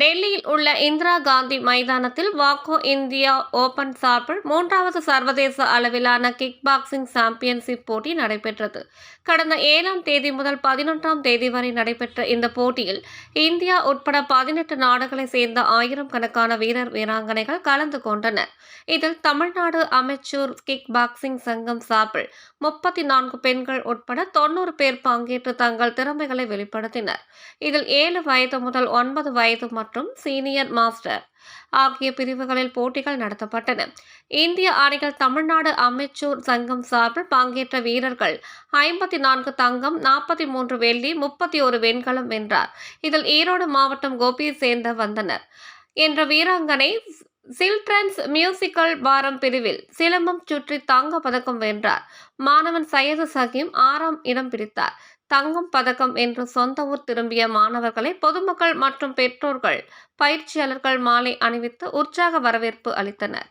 டெல்லியில் உள்ள இந்திரா காந்தி மைதானத்தில் வாக்கோ இந்தியா ஓபன் சார்பில் மூன்றாவது சர்வதேச அளவிலான கிக் பாக்ஸிங் சாம்பியன்ஷிப் போட்டி நடைபெற்றது. கடந்த ஏழாம் தேதி முதல் பதினொன்றாம் தேதி வரை நடைபெற்ற இந்த போட்டியில் இந்தியா உட்பட பதினெட்டு நாடுகளை சேர்ந்த ஆயிரம் கணக்கான வீரர் வீராங்கனைகள் கலந்து கொண்டனர். இதில் தமிழ்நாடு அமைச்சூர் கிக் பாக்ஸிங் சங்கம் சார்பில் முப்பத்தி நான்கு பெண்கள் உட்பட தொண்ணூறு பேர் பங்கேற்று தங்கள் திறமைகளை வெளிப்படுத்தினர். இதில் ஏழு வயது முதல் ஒன்பது வயது மற்றும் சீனியர் மாஸ்டர் ஆகிய பிரிவுகளில் போட்டிகள் நடத்தப்பட்டன. இந்திய அணிகள் தமிழ்நாடு அமைச்சூர் சங்கம் சார்பில் பங்கேற்ற வீரர்கள் ஐம்பத்தி நான்கு தங்கம் நாற்பத்தி மூன்று வெள்ளி முப்பத்தி ஒரு வெண்கலம் வென்றார். இதில் ஈரோடு மாவட்டம் கோபியை சேர்ந்த வந்தனர். என்ற வீராங்கனை சில்ட்ரன்ஸ் மியூசிக்கல் வாரம் பிரிவில் சிலம்பம் சுற்றி தங்க பதக்கம் வென்றார். மாணவன் சையது சகீம் ஆறாம் இடம் பிடித்தார். தங்கம் பதக்கம் என்று சொந்த ஊர் திரும்பிய மாணவர்களை பொதுமக்கள் மற்றும் பெற்றோர்கள் பயிற்சியாளர்கள் மாலை அணிவித்து உற்சாக வரவேற்பு அளித்தனர்.